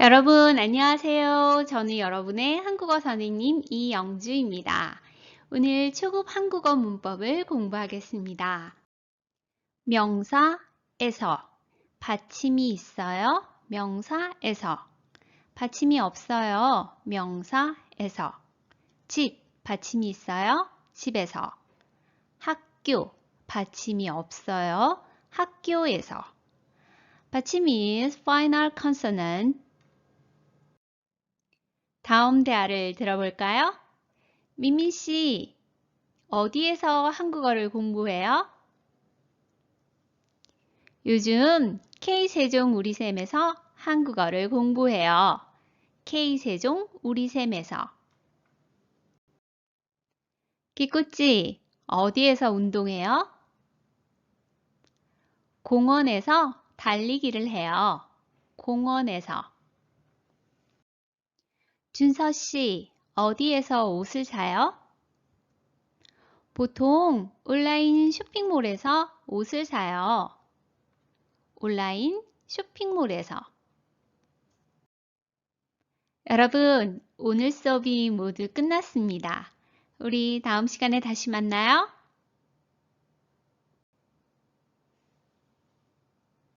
여러분 안녕하세요. 저는 여러분의 한국어 선생님 이영주입니다. 오늘 초급 한국어 문법을 공부하겠습니다. 명사에서 받침이 있어요. 명사에서 받침이 없어요. 명사에서 집 받침이 있어요. 집에서 학교 받침이 없어요. 학교에서 받침 is final consonant 다음 대화를 들어볼까요? 미미 씨, 어디에서 한국어를 공부해요? 요즘 K세종 우리샘에서 한국어를 공부해요. K세종 우리샘에서. 기꾸찌, 어디에서 운동해요? 공원에서 달리기를 해요. 공원에서. 준서 씨, 어디에서 옷을 사요? 보통 온라인 쇼핑몰에서 옷을 사요. 온라인 쇼핑몰에서. 여러분, 오늘 수업이 모두 끝났습니다. 우리 다음 시간에 다시 만나요.